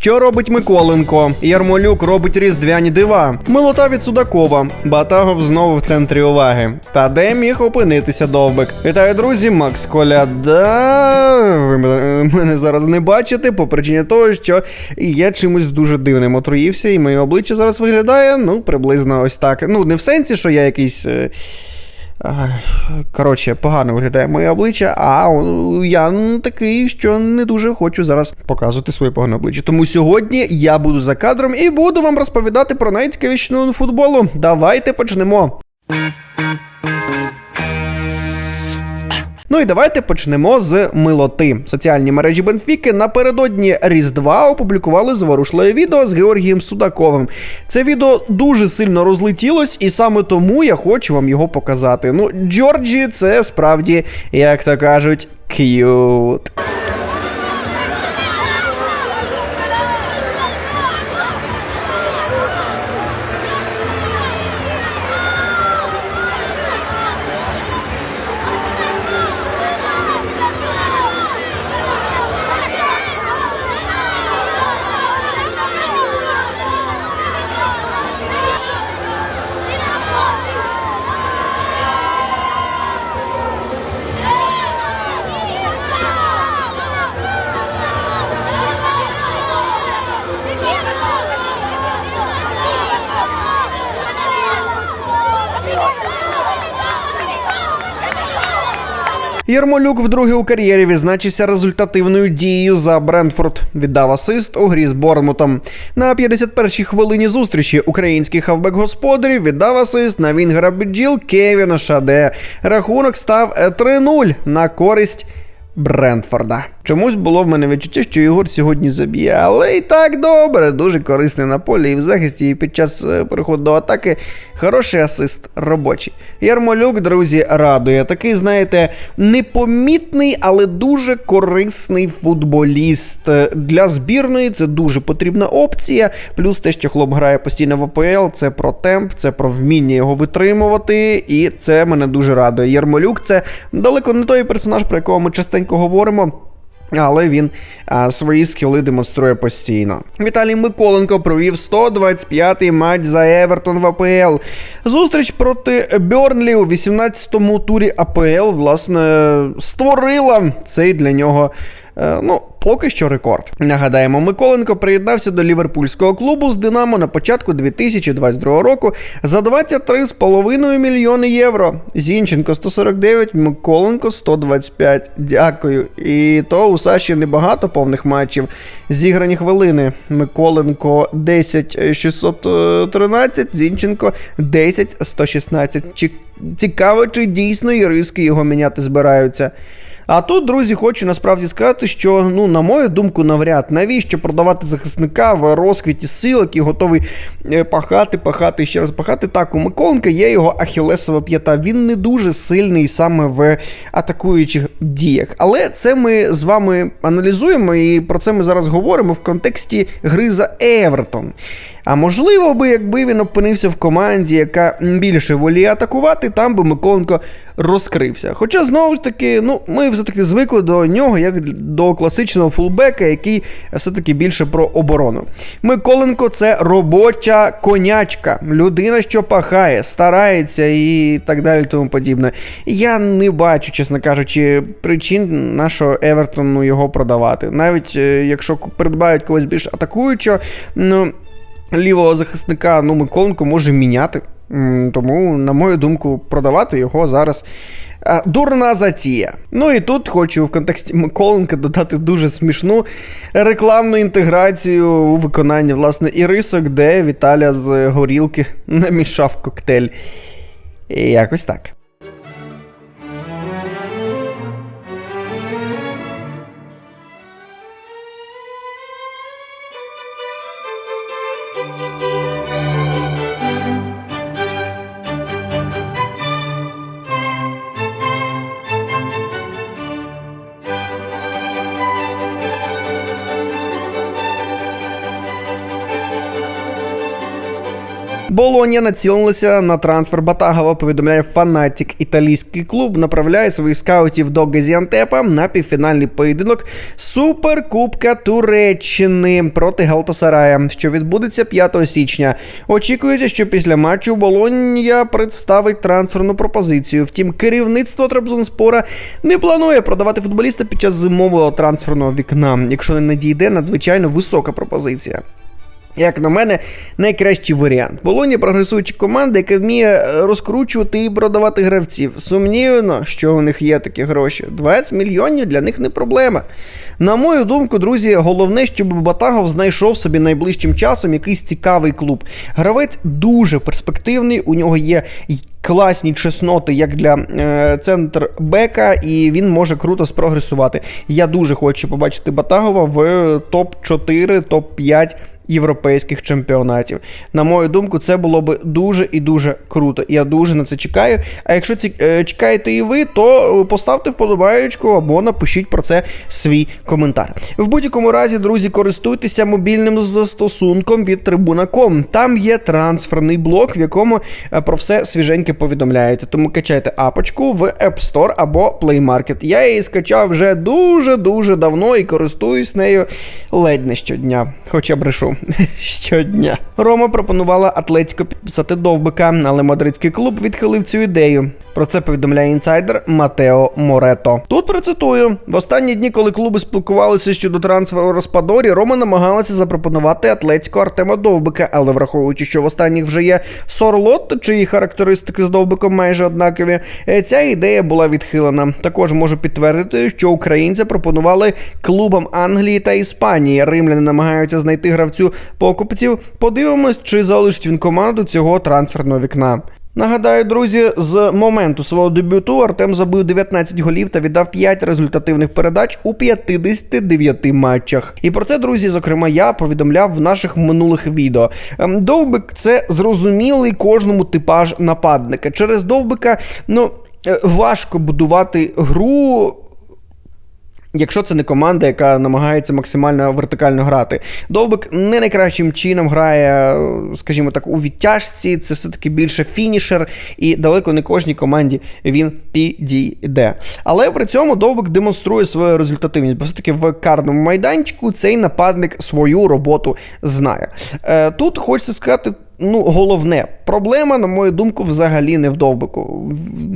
Що робить Миколенко? Ярмолюк робить різдвяні дива. Милота від Судакова. Батагов знову в центрі уваги. Та де міг опинитися довбик? Вітаю, друзі, Макс Коляда. Ви мене- мене зараз не бачите по причині того, що я чимось дуже дивним отруївся, і моє обличчя зараз виглядає, ну, приблизно ось так. Ну, не в сенсі, що я якийсь. Коротше, погано виглядає моє обличчя, а я такий, що не дуже хочу зараз показувати своє погане обличчя. Тому сьогодні я буду за кадром і буду вам розповідати про найцікавішну футболу. Давайте почнемо. Ну і давайте почнемо з милоти. Соціальні мережі Бенфіки напередодні Різдва опублікували зворушливе відео з Георгієм Судаковим. Це відео дуже сильно розлетілось, і саме тому я хочу вам його показати. Ну, Джорджі, це справді, як то кажуть, к'ют. Ярмолюк вдруге у кар'єрі відзначився результативною дією за Брентфорд. Віддав асист у грі з Борнмутом. На 51-й хвилині зустрічі український хавбек господарів віддав асист на Вінгера Біджіл Кевіна Шаде. Рахунок став 3-0 на користь. Брентфорда. Чомусь було в мене відчуття, що Ігор сьогодні заб'є, але і так добре, дуже корисний на полі і в захисті, і під час е, переходу до атаки хороший асист робочий. Ярмолюк, друзі, радує. Такий, знаєте, непомітний, але дуже корисний футболіст. Е, Для збірної це дуже потрібна опція. Плюс те, що хлоп грає постійно в АПЛ, це про темп, це про вміння його витримувати, і це мене дуже радує. Ярмолюк це далеко не той персонаж, про якого ми частенько говоримо. Але він а, свої скіли демонструє постійно. Віталій Миколенко провів 125-й матч за Евертон в АПЛ. Зустріч проти Бьорнлі у 18-му турі АПЛ, власне, створила цей для нього. Е, Ну, поки що рекорд. Нагадаємо, Миколенко приєднався до ліверпульського клубу з Динамо на початку 2022 року за 23,5 мільйони євро. Зінченко 149, Миколенко 125. Дякую. І то у Саші небагато повних матчів. Зіграні хвилини. Миколенко 10 613, Зінченко 10 116. Чи цікаво, чи дійсно юристки його міняти збираються. А тут, друзі, хочу насправді сказати, що, ну, на мою думку, навряд навіщо продавати захисника в розквіті сил, який готовий е, пахати, пахати і ще раз пахати. Так, у Миколенка є його ахілесова п'ята. Він не дуже сильний саме в атакуючих діях. Але це ми з вами аналізуємо, і про це ми зараз говоримо в контексті гри за Евертон. А можливо би, якби він опинився в команді, яка більше воліє атакувати, там би Миколенко розкрився. Хоча, знову ж таки, ну, ми все-таки звикли до нього як до класичного фулбека, який все-таки більше про оборону. Миколенко це робоча конячка, людина, що пахає, старається і так далі, тому подібне. Я не бачу, чесно кажучи, причин нашого Евертону його продавати. Навіть е, якщо придбають когось більш атакуючого, ну лівого захисника ну, Миколенко може міняти. Тому, на мою думку, продавати його зараз е, дурна затія. Ну і тут хочу в контексті Миколенка додати дуже смішну рекламну інтеграцію у виконанні власне Ірисок, де Віталя з горілки намішав коктейль. І якось так. thank you. Болонія націлилася на трансфер Батагова, повідомляє Фанатік. Італійський клуб направляє своїх скаутів до Газіантепа на півфінальний поєдинок Суперкубка Туреччини проти Галтасарая, що відбудеться 5 січня. Очікується, що після матчу Болонія представить трансферну пропозицію. Втім, керівництво Трабзонспора не планує продавати футболіста під час зимового трансферного вікна, якщо не надійде надзвичайно висока пропозиція. Як на мене, найкращий варіант. Болоні прогресуюча команда, яка вміє е, розкручувати і продавати гравців. Сумнівно, що у них є такі гроші. 20 мільйонів для них не проблема. На мою думку, друзі, головне, щоб Батагов знайшов собі найближчим часом якийсь цікавий клуб. Гравець дуже перспективний, у нього є класні чесноти, як для е, центр бека, і він може круто спрогресувати. Я дуже хочу побачити Батагова в топ-4, топ-5 європейських чемпіонатів. На мою думку, це було би дуже і дуже круто. Я дуже на це чекаю. А якщо ці, е, чекаєте і ви, то поставте вподобаючку або напишіть про це свій коментар. В будь-якому разі, друзі, користуйтеся мобільним застосунком від Tribuna.com. Там є трансферний блок, в якому е, про все свіженьке повідомляється. Тому качайте апочку в App Store або Play Market. Я її скачав вже дуже-дуже давно і користуюсь нею ледь не щодня. Хоча брешу. щодня. Рома пропонувала Атлетіко підписати довбика, але мадридський клуб відхилив цю ідею. Про це повідомляє інсайдер Матео Морето. Тут процитую: в останні дні, коли клуби спілкувалися щодо трансферу Распадорі, Рома намагалася запропонувати Атлетіко Артема Довбика, але враховуючи, що в останніх вже є Сорлот, чиї характеристики з Довбиком майже однакові, е, ця ідея була відхилена. Також можу підтвердити, що українці пропонували клубам Англії та Іспанії. Римляни намагаються знайти гравцю покупців. Подивимось, чи залишить він команду цього трансферного вікна. Нагадаю, друзі, з моменту свого дебюту Артем забив 19 голів та віддав 5 результативних передач у 59 матчах. І про це, друзі, зокрема, я повідомляв в наших минулих відео. Ем, Довбик це зрозумілий кожному типаж нападника. Через довбика, ну. е, Важко будувати гру Якщо це не команда, яка намагається максимально вертикально грати, Довбик не найкращим чином грає, скажімо так, у відтяжці, це все-таки більше фінішер, і далеко не кожній команді він підійде. Але при цьому Довбик демонструє свою результативність, бо все-таки в карному майданчику цей нападник свою роботу знає. Е, Тут хочеться сказати. Ну, головне, проблема, на мою думку, взагалі не в довбику.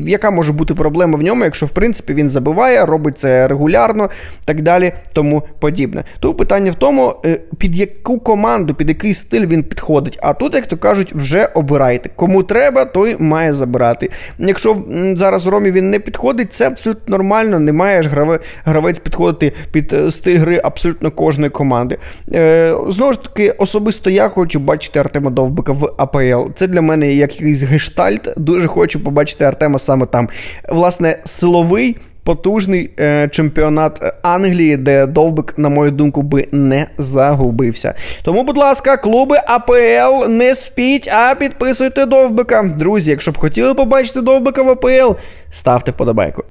Яка може бути проблема в ньому, якщо в принципі він забиває, робить це регулярно, так далі, тому подібне. Тут питання в тому, е, під яку команду, під який стиль він підходить. А тут, як то кажуть, вже обирайте. Кому треба, той має забирати. Якщо зараз Ромі він не підходить, це абсолютно нормально. Не має ж гравець підходити під е, стиль гри абсолютно кожної команди. Е, Знову ж таки, особисто я хочу бачити Артема Довбика в АПЛ. Це для мене якийсь гештальт. Дуже хочу побачити Артема саме там. Власне, силовий. Потужний е, чемпіонат Англії, де Довбик, на мою думку, би не загубився. Тому, будь ласка, клуби АПЛ не спіть, а підписуйте Довбика. Друзі, якщо б хотіли побачити Довбика в АПЛ, ставте подобайку.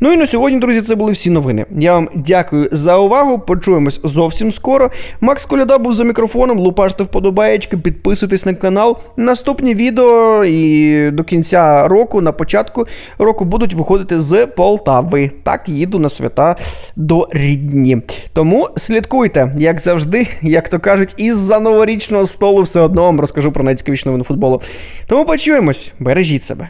Ну і на сьогодні, друзі, це були всі новини. Я вам дякую за увагу. Почуємось зовсім скоро. Макс Коляда був за мікрофоном. Лупаште вподобаєчки, підписуйтесь на канал. Наступні відео і до кінця року, на початку року, будуть виходити з Полтави. Так, їду на свята до рідні. Тому слідкуйте, як завжди, як то кажуть, із-за новорічного столу все одно вам розкажу про найцікавіші новини футболу. Тому почуємось, бережіть себе.